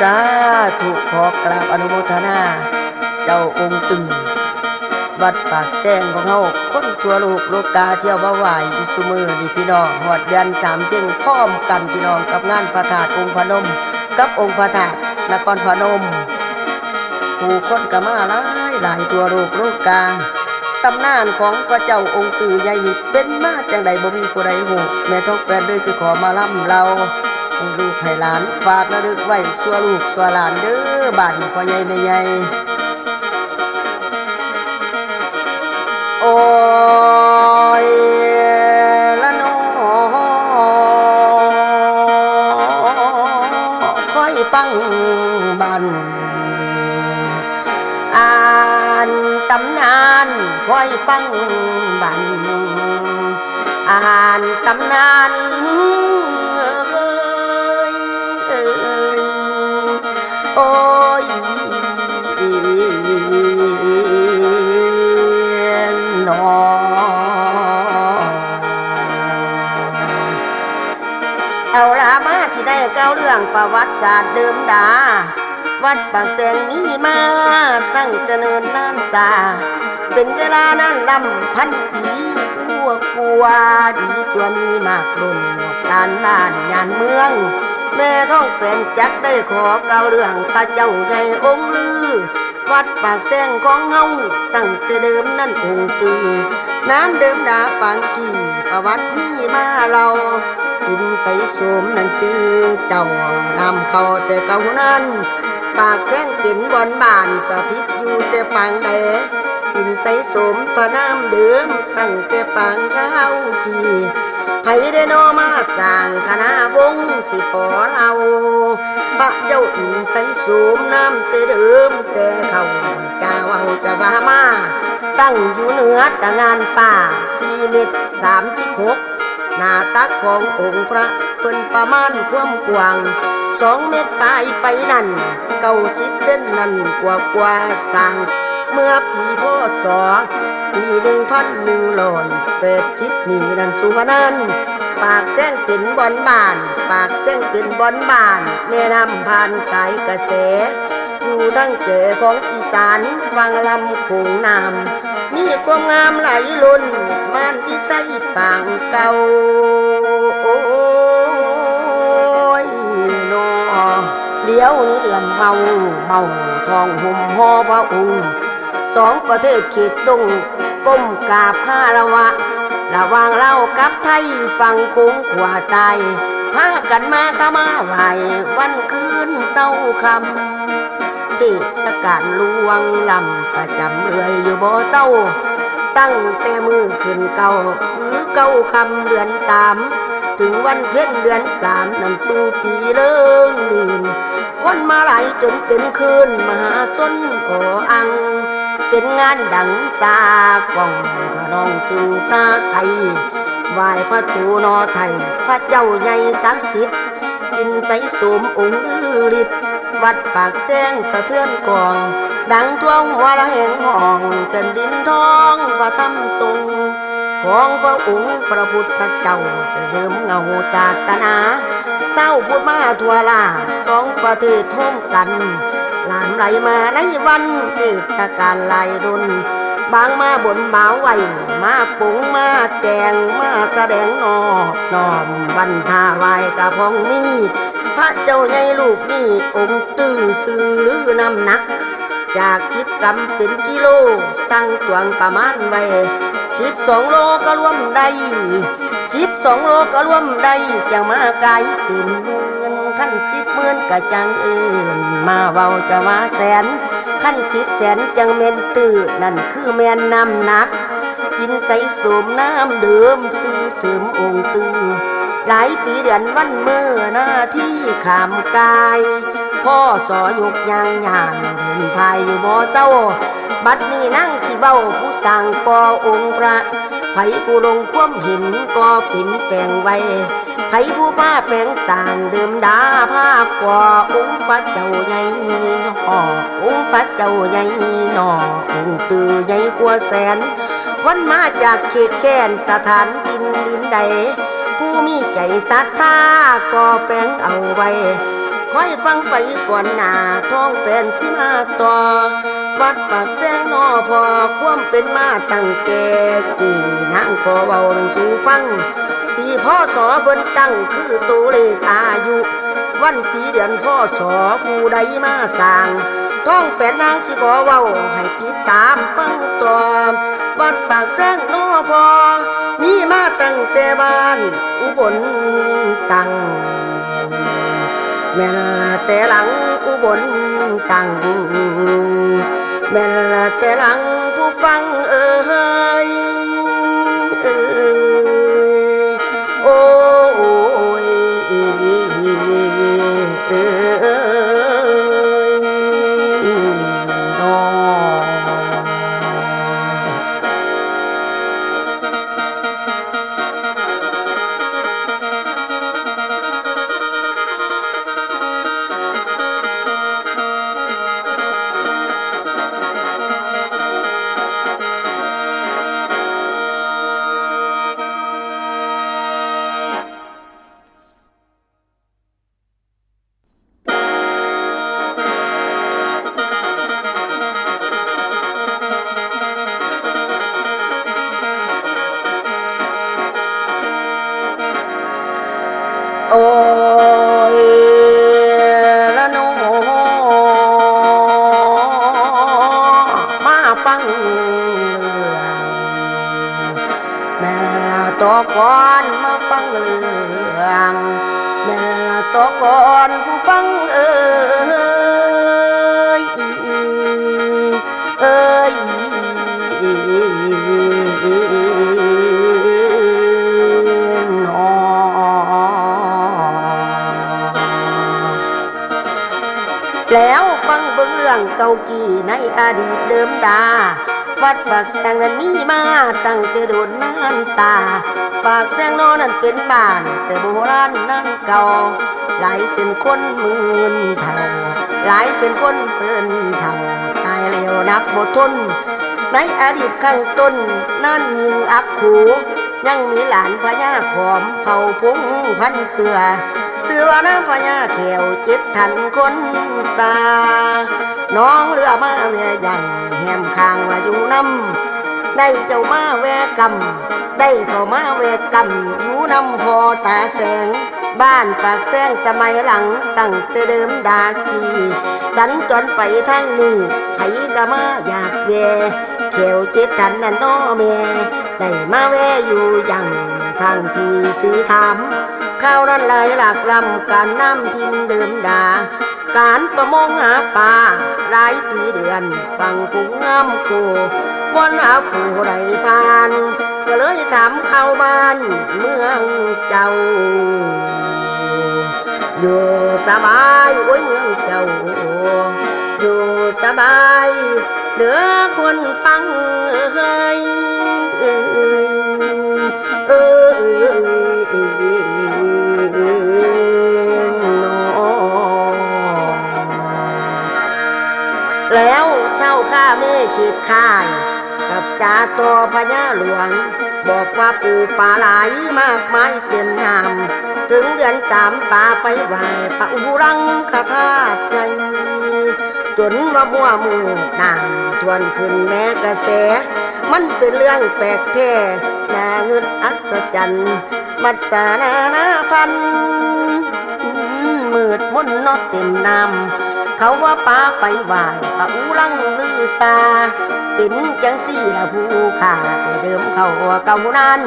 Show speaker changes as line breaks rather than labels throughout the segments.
สาธุขอกราบอนุโมทนา เจ้าองค์ตึง วัดปากแซงของเฮาคนทั่วโลกโลกาเที่ยวมาไหวอยู่ซุมือนี่พี่น้องหอดเดือนสามเพ่งพร้อมกันพี่น้องกับงานพระธาตุองค์พนม กับองค์พระธาตุนครพนมผู้คนก็มาหลายหลายตัวโลกโลกาตำนานของพระเจ้าองค์ตื่ใหญ่นี่เป็นมาจังใดบ่มีผู้ใดฮู้แม่ทองแปดเลยสิขอมาล่ำเรา ให้ลูกให้หลานฝากระลึกไว้สัวลูกสัวหลานเด้อบานนี้พ่อใหญ่แม่ใหญ่โอ้ยละโนคอยฟังบันอ่านตำนานคอยฟังบันอ่านตำนาน โอ้ยนอเอาละมาสิได้เก้าเรื่องประวัติศาสตร์เดิมดา วัดปากแจงนี้มาตั้งแต่เนินนานตาเป็นเวลานั้นลำพันปีกลัวกลัวดีชัวมีมากลุ่นการบ้านยานเมือง แม่ท้องเป็นจักได้ขอเกาเรื่องพระเจ้าใหญ่องค์ลือ วัดปากแซงของเฮาตั้งแต่เดิมนั่นองค์ตือน้ำเดิมดาปางกี่ประวัตินี้มาเราอินใสสมนั่นซื้อเจ้านำเขาแต่เก่านั้น ปากแซงเป็นบอนบานจะทิศอยู่แต่ปางแดอินใสสมพระน้ำเดิมตั้งแต่ปางข้าวกี่ ไผได้นอมาสร้างคณะวงศ์สิขอเราพระเจ้าอินใสสมน้ำแต่เดิมแต่เขาเจ้าเอาจะว่ามา ตั้งอยู่เหนือตะงานฝ่าสี่เมตรสามสิบหกหน้าตักขององค์พระเพิ่นประมาณความกว้างสองเมตรปลายไปนั่นเก้าสิบเส้นนั่นกว่ากว่าสร้าง เมื่อปีพศปีหนึ่งพันหนึ่งร้อยแปดสิบนี่นั่นสุวรรณนปากแซงเป็นบอนบาน ปากแซงเป็นบอนบานแม่นำผ่านสายกระแส อยู่ทั้งแก่ของอีสานฟังลำโขงน้ำมีความงามไหลล้นม่านที่ใสปางเก่าโอ้ยนอเดี๋ยวนี้เหลื่อมเมาเมาทองห่มห่อพระองค์ สองประเทศเขตทรงก้มกราบข้าระวะ ระวางเรากับไทยฟังคงขวาใจพากันมาข้ามาไหววันคืนเจ้าคำเทศกาลลวงลำประจำเรือยอยู่บ่เจ้า ตั้งแต่มือขึ้นเก่าหรือเก้าคำเดือนสามถึงวันเพ็ญเดือนสามนั่นชูปีเลิงลื่นคนมาไหลจนเป็นคืนมหาสนโออัง เป็นงานดังสากล่องขนองตึงสาไทยไหวายพระตูนอไทย พระเจ้าใหญ่ศักดิ์สิทธิ์อินใสสมองค์ลือฤทธิ์วัดปากแซงสะเทือนกอง ดังท่วงหัวละแห่งห้องแผ่นดินทองพระธรรมทรง ของพระองค์พระพุทธเจ้าแต่เดิมเงาศาสนาเศร้าพูดมาทั่วลาสองประเทศท่วมกัน หลามไหลมาในวัน เทศการลไหลดนบางมาบนบ่าวไหวมาปุงมาแตงมาแสดงนอบน้อมบรรทาไหวกระพองนี้พระเจ้าใหญ่ลูกนี่องค์ตื้อซื้อหรือน้ำหนัก จากสิบกำเป็นกิโลสั่งตวงประมาณไว้สิบสองโลก็รวมได้สิบสองโลก็รวมได้จะมาไกลเป็นหมื่นขั้นสิบหมื่นก็จังเอินมาเว้าจะมาแสน ขั้นชิดแสนจังเมนตื้อนั่นคือแมนน้ำหนัก กินใสสมน้ำเดิมซื้อเสริมองค์ตื้อหลายปีเดือนวันเมื่อหน้าที่ขามกาย พ่อสอยกยางยางเดินภายอยู่บ่เศร้า บัดนี้นั่งสิเบ้าผู้สั่งก่อองค์พระ ไผผู้ลงความเห็นก็เป็นแปลงไว้ไผผู้ผ้าแปลงสางเดิมดาผ้าก่อองค์พระเจ้าใหญ่นอองค์พระเจ้าใหญ่นอองค์ตือใหญ่กว่าแสนคนมาจากเขตแค้นสถานดินดินใด ผู้มีใจศรัทธาก็แปลงเอาไว้คอยฟังไปก่อนหน้าท้องเป็นที่มาต่อ วัดปากแซงนอพอความเป็นมาตั้งแต่กี่นางขอเว้าหนังสู่ฟัง ปีพ่อสอเบิ่นตั้งคือตัวเลขอายุ วันปีเดือนพ่อสอผู้ใดมาสร้างท้องเป็นางสิขอเว้าให้ติดตามฟังต่อวัดปากแซงนอพอมีมาตั้งแต่บ้านอุบลตั้งแม่นแต่หลังอุบลตั้ง แม่นละแต่หลังผู้ฟังเอ่ย ยละโนมาฟังเรื่องแม่นละตัวก่อนมาฟังเรื่องแม่นละตัวก่อนผู้ฟัง เก่ากี่ในอดีตเดิมดา วัดปากแสงนั้นมีมาตั้งแต่โดนนานตา ปากแสงโนนั้นเป็นบ้าน แต่โบราณนั้นเก่า หลายเส้นคนหมื่นเท่า หลายเส้นคนเพิ่นเท่า ตายเร็วนับบ่ทนในอดีตข้างต้นนั่นยิงอักขูยังมีหลานพญาขอมเผาพงพันเสือ เสือว่าน้ำพญาแถวจ็ดทันคนตาน้องเรือมาแวยังแหมคางวาอยู่น้ำได้เจ้ามาแวกำได้เข้ามาแวกำอยู่น้ำพอตาแสง บ้านปากแสงสมัยหลังตั้งแต่เดิมดากีสันจนไปทางนี้ไผก็มาอยากแวแถวเจ็ดทันนั่นน้อแม่ได้มาแวอยู่ยังทางพี่ซื้อถาม ข้าวนั้นไหลหลากลำการน้ำทินเดิมดา การประมงหาปลาหลายปีเดือน ฟังกุ้งงามกูบนหาผู้ไรผ่าน ก็เลยถามเข้าบ้านเมืองเจ้า อยู่สบายโอ้ยเมืองเจ้า อยู่สบายเด้อคนฟังเอ้ยเอ้ยเอ้ย เช้ามขีดค่าย กับจ่าตัวพญาหลวง บอกว่าปูปลาไหลมากมายเต็มน้ำถึงเดือนสามปลาไปไหวพระอุรังคาธาตุไงจนว่าบัวมือน้ำทวนขึ้นแม่กระแส มันเป็นเรื่องแปลกแท้นาเงินอัศจรรย์มัจจานานาพันมืดมนนอดเต็มน้ำ เขาว่าป้าไปไหวพระอุรังลือซาเป็นจังสี่ละผู้ขาแต่เดิมเขาเก่านั้น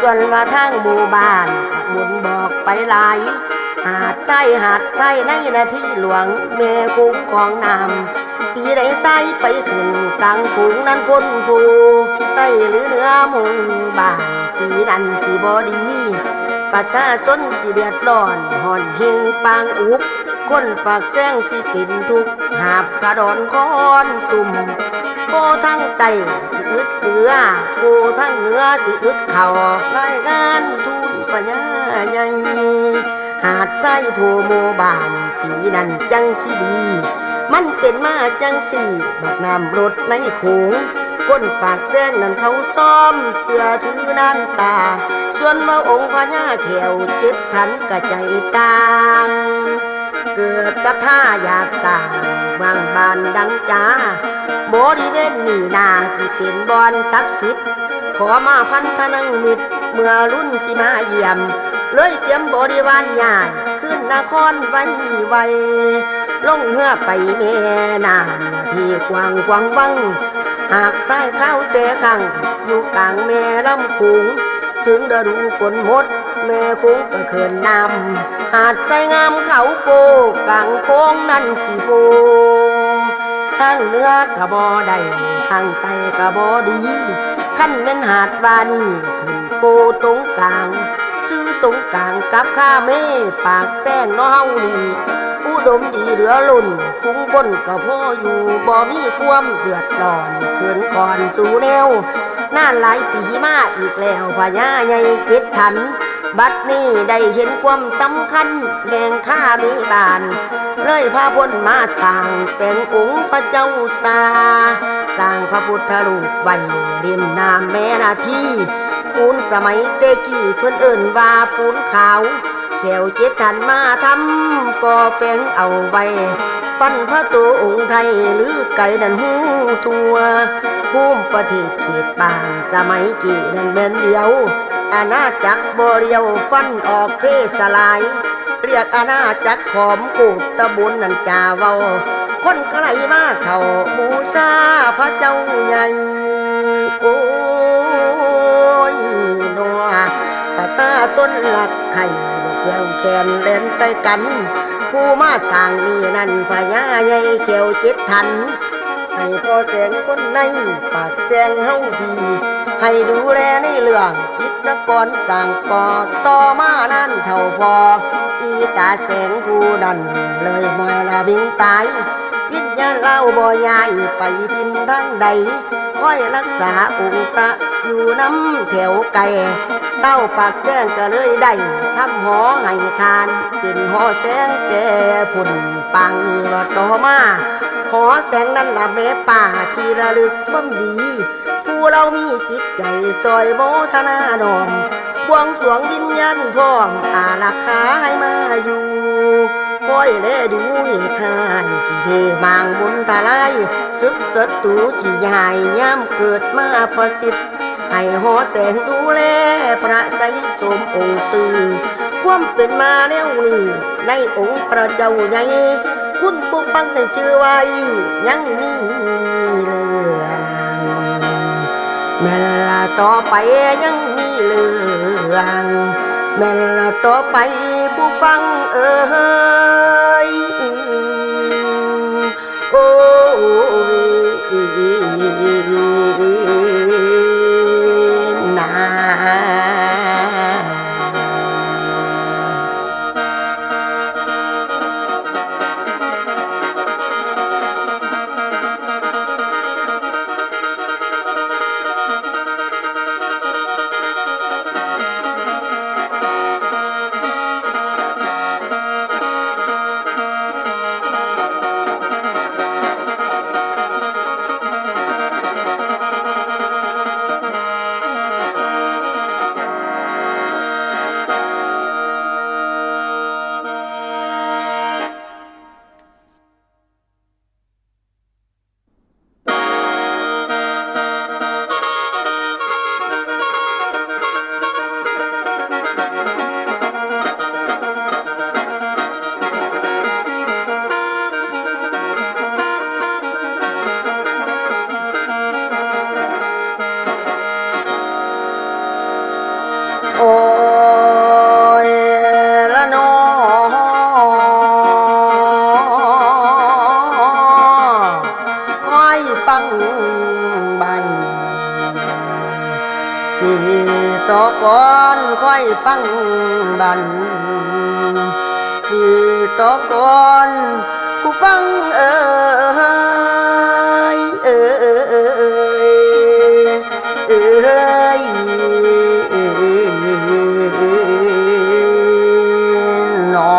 ส่วนว่าทางหมู่บ้านบุญบอกไปหลาย หาดใจหาดใจในนาที่หลวงเมคุ้งของน้ำปีใดใต้ไปขึ้นกลางคุ้งนั้นพ้นภูใต้หรือเหนือมุงบ้านปีนั้นที่บอดีประชาชนสิเดือดร้อนหอนเฮงปางอุก คนปากแซงสิปินทุกหาบกระดอนคอนตุ่มโพทั้งไตสิอึดเกลือโพทั้งเนื้อสิอึดเข่ารายงานทุนปัญญาใหญ่หาดไส้โพโมบานปีนั้นจังสิดี มันเป็นมาจังสี่บัดน้ำรถในโขงก้นปากแซงนั้นเขาซ้อมเสือถือนานตา ส่วนว่าองค์พญาแขวเจ็ดทันกระใจตาง เกิดศรัทธาอยากสร้างวางบานดังจ้าบริเวณนี้นาสิเป็นบอนศักดิ์สิทธิ์ขอมาพันธนังมิตรเมื่อรุ่นที่มาเยี่ยม เลยเตรียมบริวารญาติขึ้นนครไว้ไวลงเหือไปแม่น้ำที่กว้างกวางวังหากสายข้าวเตะขังอยู่กลางแม่ลำคุงถึงฤดูฝนหมด แม่คงก็เขินนำหาดใจงามเขาโกกลางโค้งนั่นสิโพทางเหนื้อกระบอได้ทางใต้กะบอดีขั้นเป็นหาดวานีขึ้นโกตรงกลาง ซื้อตรงกลางกับข้าเม่ปากแซงน้องนี่อุดมดีเหลือลุ่นฟุ้งพ้นก็พ่ออยู่บ่มีความเดือดร้อนเขินก่อนจูแนวน่าหลายปีมาอีกแล้วพญาใหญ่เจ็ดทัน บัดนี้ได้เห็นความสำคัญแห่งข้ามีบาน เลยพาพ้นมาสร้างแต่งองค์พระเจ้าสาสร้างพระพุทธรูปไว้ริมน้ำแม่นาทีปูนสมัยเตกี้เพื่อนเอิ่นว่าปูนขาวแขวเจ็ดทันมาทำก็แปลงเอาไว้ ปั้นพระตัวองค์ไทยหรือไก่นันหูทัวภูมิประเทศเขตบางสมัยกี่นันเบนเดียว อาณาจักรบเรียวฟันออกเพสลาย เรียกอาณาจักรขอมกูตะบุญนันจาเวาคนไกลมาเขาบูชาพระเจ้าใหญ่โอ้ยนัวประชาชนหลักไข่บ่เครื่องแขนเล่นใจกัน ผู้มาสร้างนี่นั่นพญาใหญ่เขียวจ็ดทัน ให้พ่อแสงคนในปากแสงเฮาดี ให้ดูแลในเรื่องจิตกรสั่งก่อต่อมานั่นเท่าพออีตาแสงผู้ดัน เลยมาละบิงตายวิญญาณเล่าบ่ยายไปทินทั้งใดคอยรักษาองค์พระอยู่น้ำแถวไกลเต้าปากแสงก็เลยได้ทำหอให้ทาน เป็นหอแสงแก่ผุนปางนี้ว่าต่อมา หอแสงนั้นละแม่ป่าที่ระลึกความดี ผู้เรามีจิตใจซอยโมทนาดอมบวงสรวงวิญญาณพร้อมอารักขาให้มาอยู่คอยแลดูเหตุทายสิเทบางบุญทลายศึกศัตรูสิใหญ่ย่ำเกิดมาประสิทธิ์ให้หอแสงดูแลพระไสยสมองค์ตือความเป็นมาแนวนี้ในองค์พระเจ้าใหญ่ คุณผู้ฟังได้ชื่อไว้ ยังมีเรื่องแม่นละต่อไปยังมีเรื่องแม่นละต่อไปผู้ฟังเอ่ยโอ้ ฟังบันสิต่อก่อนผู้ฟังเอ่ยเอ่ยเอ่ยเอ่ยเอ่ยนอ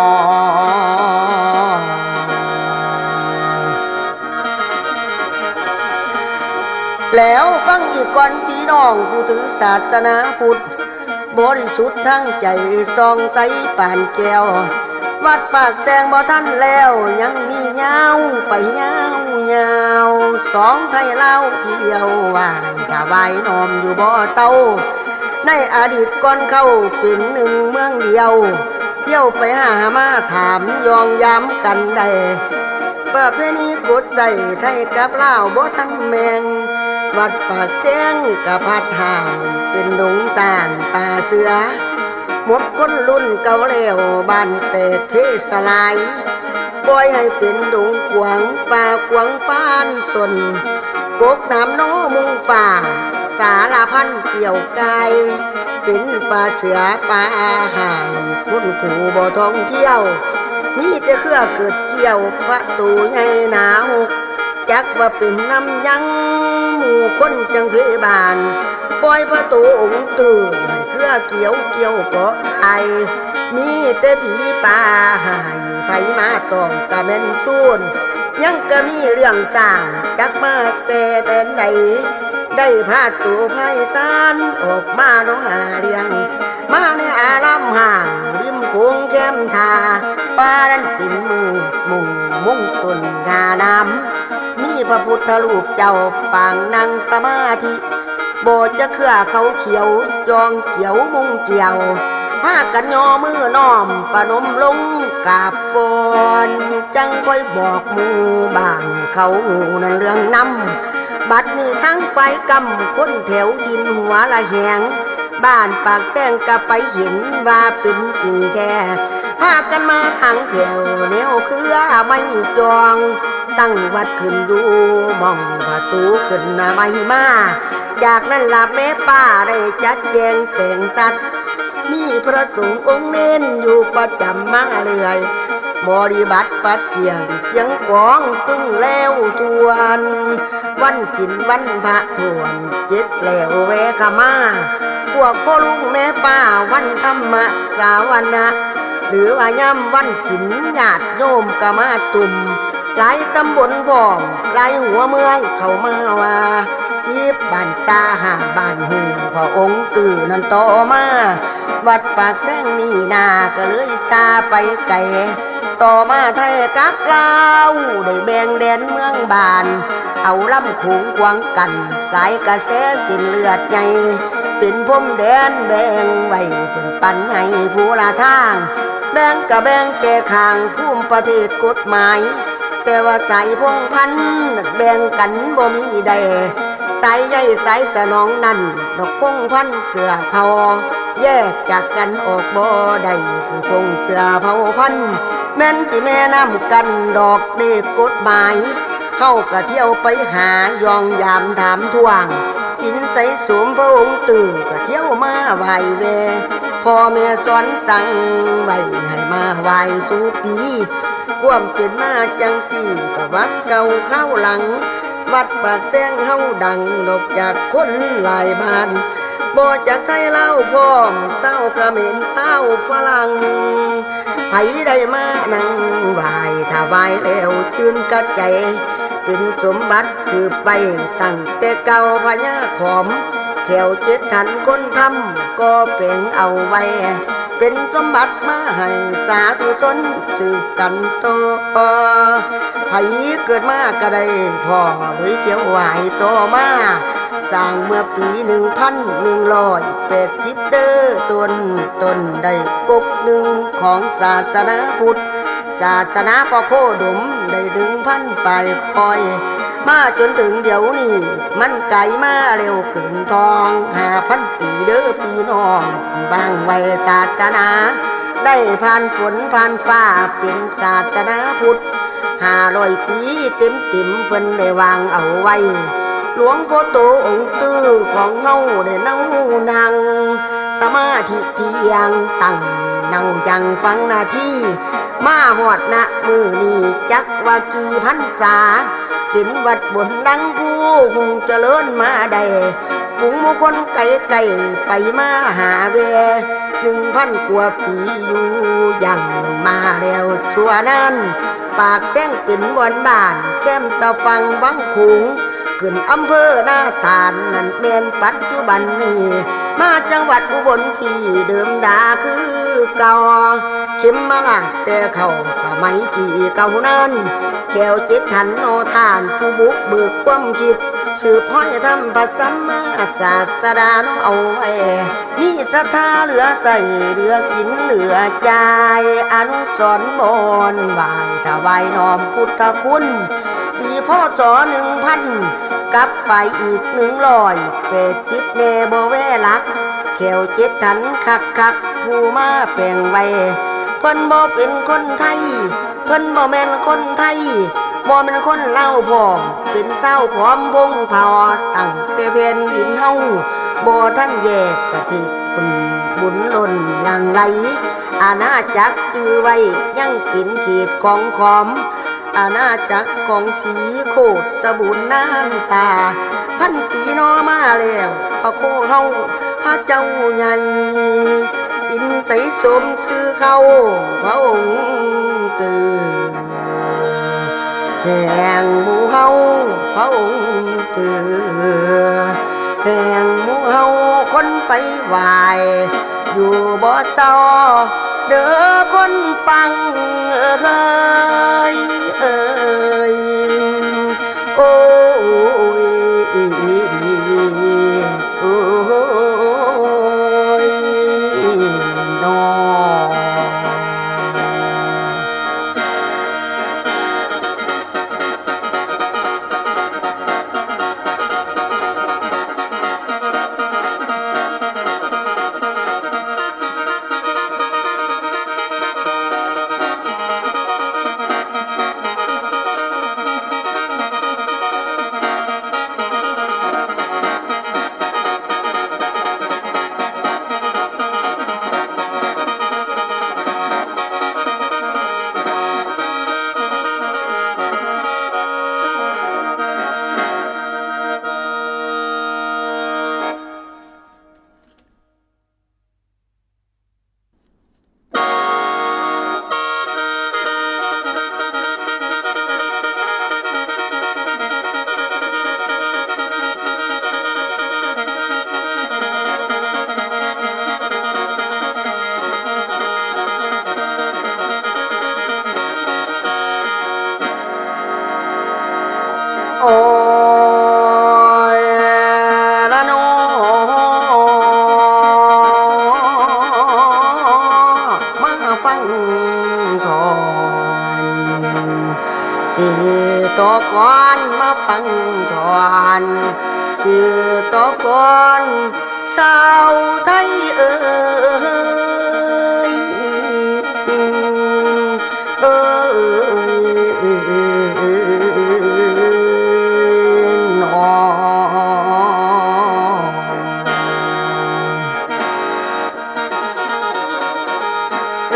แล้วฟังอีกก่อนพี่น้องผู้ถือศาสนาพุทธ บริสุทธิ์ทั้งใจซองใสป่านแก้ว วัดปากแซงบ่ท่านแล้ว ยังมียาไปยาวยาสองไทยเล่าเที่ยววายถ้าไว้นอมอยู่บ่อเต้า ในอดีตก่อนเข้าเป็นหนึ่งเมืองเดียว เที่ยวไปหามาถามยองย้ำกันได้ประเพณีกดใจไทยกับเลาบ่ทันแมง วัดปากเสียงกับพัดห่าง เป็นดงสร้างป่าเสือ หมดคนรุ่นเก่าแล้วบ้านเตดเพสลายปล่อยให้เป็นดงขวางป่ากวางฟ้านสนกกน้ำโนมุงฝ่า สารพันเกี่ยวกายเป็นป่าเสือป่าหายคุณครูบ่ท่องเที่ยว มีแต่เครือเกิดเกี่ยวประตูใหญ่หนาหก จักว่าเป็นน้ำยังหมู่คนจังเพบานปล่อยประตูองค์ตื่นเครือเกี่ยวเกี่ยวเกาะไทยมีแต่ผีป่าหายไผมาต้องกะแม่นสูนยังก็มีเรื่องสร้างจักมาแต่แต่ใดได้พาตัวไพศาลออกมาโนหาเรียง มาในอารามห่างริมโขงแคมทาป้านั้นปิ่นมือมุง มุ่งต้นงาน้ำมีพระพุทธรูปเจ้าปางนั่งสมาธิโบจะเครือเขาเขียวจองเกี่ยวมุงเกี่ยวพากันยอมือน้อมปนมลงกาบก่อนจังค่อยบอกมู่บ้านเขาหูนั่นเรื่องนำบัดนี้ทั้งไฟกำคนแถวกินหัวละแหง บ้านปากแจ้งก็ไปเห็นว่าเป็นจริงแท้ พากันมาทางแถวแนวเครือไม่จอง ตั้งวัดขึ้นอยู่มองประตูขึ้นไม่มา จากนั้นลาแม่ป้าได้จัดแจงเป็นจัด มีพระสงฆ์องค์เน้นอยู่ประจำมาเลยบริบัติปัดเกียงเสียงกองตึงแล้วทวน วันศิลวันพระทวนเจ็ดแล้วเวขมา พวกพ่อลุงแม่ป้าวันธรรมะสาวนะ หรือว่าย่ำวันศิลญาติโยมกมาตุ่มหลายตำบลพร้อมหลายหัวเมืองเข้ามาว่าสิบบ้านตาหาบ้านหูพระองค์ตื่นนันโตมา วัดปากแซงนี่นาก็เลยซาไปไกลต่อมาไทยกับลาวได้แบ่งแดนเมืองบาน เอาลำโขงควางกัน สายกระแสสินเลือดใหญ่ เป็นพรมแดนแบ่งไว้เป็นปันให้ผู้ละทาง แบ่งกะแบ่งแก่ข้างภูมิประเทศกฎหมาย แต่ว่าสายพงพันแบ่งกันบ่มีใดสายใยสายสนองนั่นดอกพงพันเสือเผาแยกจากกันออกบ่ได้คือพงเสือเผาพันแม่นสิแม่น้ำกันดอกเด็กกฎหมาย เฮากะเที่ยวไปหายองยามถามทวงอินใจสวมพระองค์ตื่นก็เที่ยวมาไหวเวพ่อแม่สอนตังไว้ให้มาไหวสู่ปีความเป็นมาจังสี่ประวัติเก่าเข้าหลัง วัดปากแซงเฮาดังดอกจากคนหลายบ้านบ่จากไทยเล่าพร้อมเศร้าเขมรเศร้าฝรั่งไผได้มานั่งไหวถ้าไหวแล้วซื่นกระใจ เป็นสมบัติสืบไปตั้งแต่เก่าพญาขอมแขวเจ็ดทันคนทำก็เป็นเอาไว้ เป็นสมบัติมาให้สาธุชนสืบกันต่อไผเกิดมาก็ได้พ่อเลยเที่ยวไหวต่อมาสร้างเมื่อปีหนึ่งพันหนึ่งร้อยแปดสิบเด้อตนตนได้กกหนึ่งของศาสนาพุทธ ศาสนาพ่อโคดมได้ดึงพันไปคอย มาจนถึงเดี๋ยวนี้ มันไกลมาเร็วเกินทองหาพันปีเด้อพี่น้องบางไว้ศาสนา ได้ผ่านฝนผ่านฟ้าเป็นศาสนาพุทธห้าร้อยปีเต็มเต็มเพิ่นได้วางเอาไว้ หลวงพ่อโตองค์ตื้อของเฮาได้เน่านังสมาธิเที่ยงตั้งเน่ายังฟังนาที มาหอดนะมือนี้จักว่ากี่พันษาเป็นวัดบนดังผู้คงเจริญมาได้ฝูงมูคนไก่ไก่ไปมาหาเวหนึ่งพันกว่าปีอยู่ยังมาแล้วชัวนั้น ปากแซงเป็นบอนบ้าน แก้มตะฟังวังคุงขึ้นอำเภอหน้าตาลนั่นเป็นปัจจุบันนี้ มาจังหวัดอุบลที่เดิมดาคือเก่าเข็มมาละแต่เขาสมัยที่เก่านั้นแขวจิตหันโนทานผู้บุกเบิกความคิด สืบห้อยทำปัสสัมมาศาสดาโนเอาไว้มีศรัทธาเหลือใจเหลือกินเหลือใจอนุสรณ์บนบายถวายน้อมพุทธคุณ ปีพ่อจอหนึ่งพันกลับไปอีกหนึ่งร้อย เปดจิตเนบเวลักแขวจิตทันคักคักผู้มาแปลงไว้เพิ่นบ่เป็นคนไทย เพิ่นบ่แม่นคนไทย บ่เป็นคนเล่าพร้อมเป็นเศร้าพร้อมวงเผาตั้งแต่เพียนดินเฮาบ่ท่านแยกปฏิพุนบุญล้นหลังไหลอาณาจักรจือไว้ยังป็นเขตของขอม อาณาจักรของสีโคตรตะบุญนานชาพันปีนอมาแล้วพระโคเฮาพระเจ้าใหญ่อินใสสมซื้อเขาพระองค์ตื่น แห่งหมู่เฮาพระองค์เตือแห่งหมู่เฮาคนไปไหวอยู่บ่เศร้าเด้อคนฟังเอ้ยเอ้ยโอ้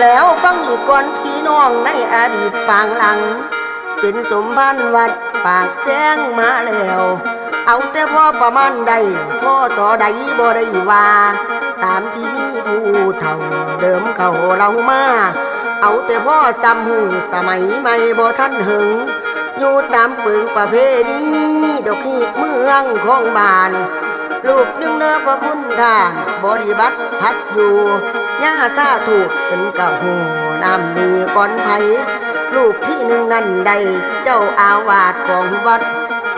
แล้วฟังอีกก่อนพี่น้องในอดีตปางหลัง เป็นสมพันธ์วัดปากแสงมาแล้ว เอาแต่พ่อประมาณใดพ่อสอใดบ่ได้ว่า ตามที่มีผู้เฒ่าเดิมเขาเรามาเอาแต่พ่อจำหูสมัยใหม่บ่ท่านหึงอยู่ตามปึงประเพณีดอกขีดเมืองของบาน ลูกนึงเด้อพระคุณท่านบริบัติพัดอยู่ ย่าซาถูกเป็นกะหูน้ำดีก่อนไผลูกที่หนึ่งนั่นใดเจ้าอาวาสของวัด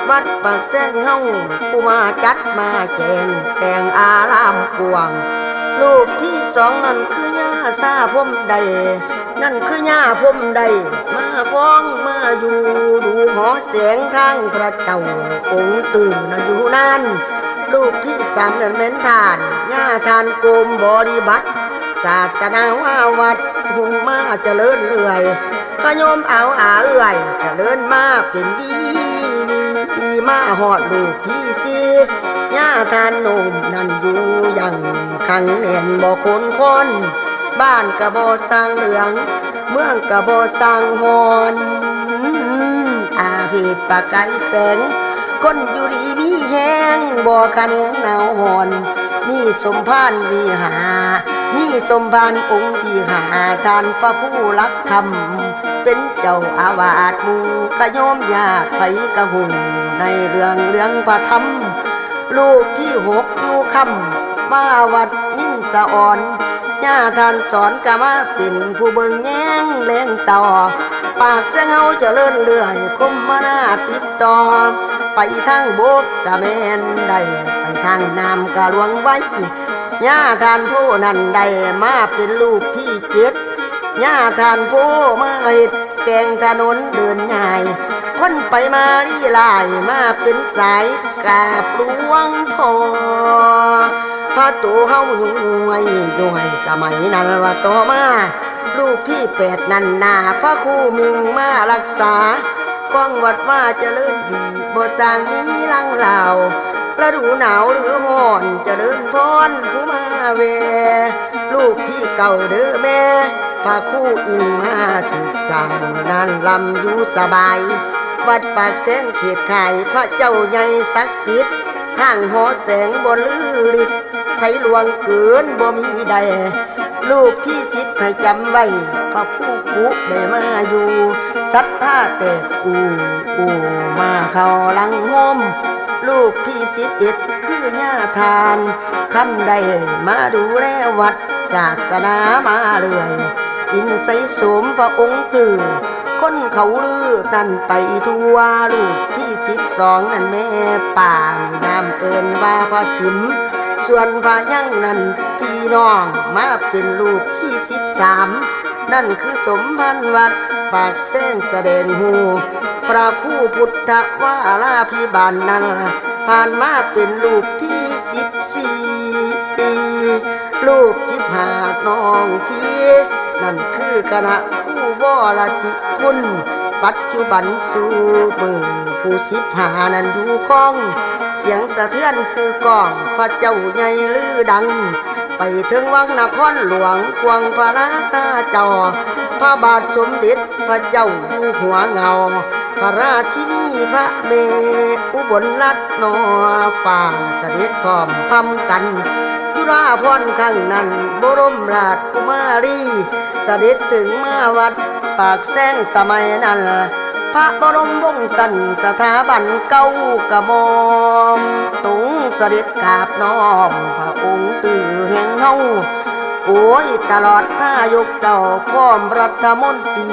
วัดปากแสงเฮาผู้มาจัดมาแจงแต่งอารามกวางลูกที่สองนั่นคือย่าซาพมใด นั่นคือย่าพมใด มาคล้องมาอยู่ดูหอแสงทางพระเจ้าองค์ตื่นนั่นอยู่นั่นลูกที่สามนั่นเป็นทานย่าทานโกมบริบัติ ศาสนาว่าวัดหุ่งมาเจริญเรื่อยขยมเอาอาเอื่อยเจริญมาเป็นวีวีมาหอดลูกที่สี่ย่าทานนมนั่นอยู่ยังขังเน่นบ่คนคนบ้านกระบ่สร้างเหลือง เมืองกระบ่สร้างหอนอาเพศปากไกลแสงคนอยู่ดีมีแห้งบ่คันหนาวหอนมีสมพานมีหา มีสมพานองค์ที่หาทานพระผู้รักคำเป็นเจ้าอาวาสมู่ขยมญาติไผกระหุ่นในเรื่องเรื่องพระธรรม ลูกที่หกอยู่คำว่าวัดยินสะอ่อนย่าท่านสอนกะมาเป็นผู้เบิ่งแย้งแรงเศร้าปากเสียงเฮาจะเลื่อนเลื่อยคมมานาติดต่อไปทางบกกะแมนได้ไปทางน้ำกะหลวงไว้ ย่าทานผู้นั้นได้มาเป็นลูกที่เจ็ดย่าทานผู้มาเฮ็ดแต่งถนนเดินง่ายคนไปมาลี่ลายมาเป็นสายกาบลวงพอพระตัวเฮาอยู่ไว้ด้วยสมัยนั้นว่าต่อมา ลูกที่แปดนันนาพระครูมิงมารักษา ก้องวัดว่าเจริญดีบ่สร้างมีลังเหล่าฤดูหนาวหรือห้อนเจริญพรผู้มาเว ลูกที่เก่าเด้อแม่พาคู่อิงมาสืบสางนานลำอยู่สบาย วัดปากแสนเขตไข่พระเจ้าใหญ่ศักดิ์สิทธิ์ทางหอแสงบนลือฤทธิ์ไผหลวงเกินบ่มีใด ลูกที่สิบให้จำไว้พระผู้กุได้มาอยู่ศรัทธาแต่กูกูมาเข้าลังงมลูกที่สิบเอ็ดคือญาทานคำใดมาดูแลวัดศาสนามาเรื่อยอินใสสมพระองค์ตื่นคนเขาลือนั่นไปทั่วลูกที่สิบสองนั่นแม่ป่านามเอินว่าพระสิม ส่วนพระยังนั่นพี่น้องมาเป็นลูกที่สิบสามนั่นคือสมพันวัดปากแซงแสดงหู พระคู่พุทธวาลาพิบาลนั้นผ่านมาเป็นลูกที่สิบสี่ลูกจิบหาน้องพี่ นั่นคือคณะคู่วรติคุณ ปัจจุบันสู่มือผู้สิบหานั้นอยู่ข้อง เสียงสะเทือนสื่อก้อง พระเจ้าใหญ่ลือดัง ไปถึงวังนครหลวงกวงพระราชาจอ พระบาทสมเด็จพระเจ้าอยู่หัวเงา พระราชินีพระเมอุบลรัตนอฝ่าเสด็จพร้อมพำกันจุฬาพรข้างนั้น บรมราชกุมารีเสด็จถึงมาวัด ปากแซงสมัยนั้น พระบรมวงศ์สันสถาบันเก้ากระมอมตุงเสด็จกาบน้อม พระองค์ตื่อแห่งเฮาโอ้ยตลอดท่ายกเจ้าพร้อมรัฐมนตรี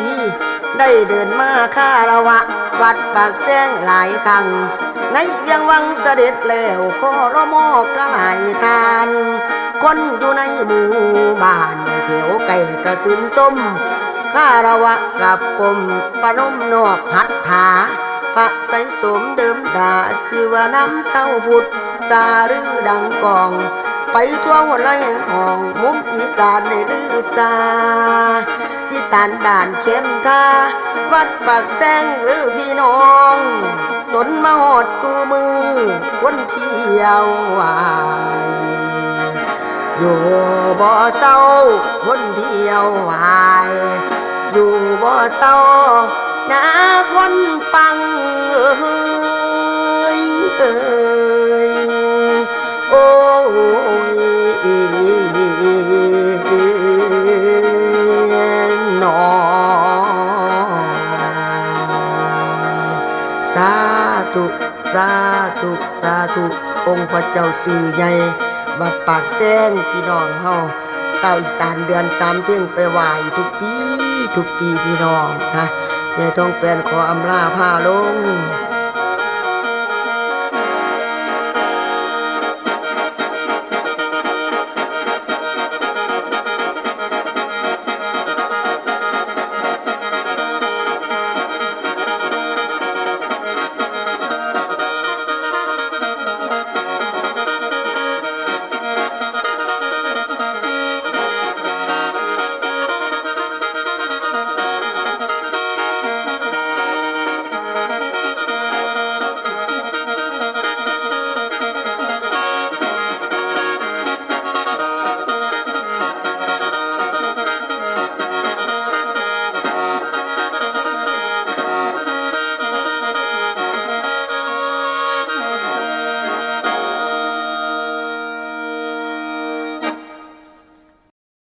ได้เดินมาข้าระวะ วัดปากแซงหลายครั้งในเวียงวังเสด็จแล้วขอรมอก็หลายทาน คนอยู่ในหมู่บ้านเถียวไก่กระสืนจม ข้ารวะกับกรมปนมนอบหัตถาพระใสสมเดิมดาสือว่าน้ำเต้าพุทธสาลือดังกอง ไปทั่วหัวไหลห้อง มุมอีสานในลือซาอีสานบ้านเข้มท่าวัดปากแซงหรือพี่น้องตนมาหอดสู่มือ คนเที่ยววายอยู่บ่เศร้าคนเดียววาย อยู่บ่เศร้านาคนฟังเอ้ยเอ้ยโอ้ยหนอสาธุสาธุสาธุองค์พระเจ้าตื่อใหญ่วัดปากแซงพี่น้องเฮาชาอีสานเดือนจำเพ่งไปไหวทุกปี ทุกปีพี่น้องนะแม่ต้องเป็นขออำลาผ้าลง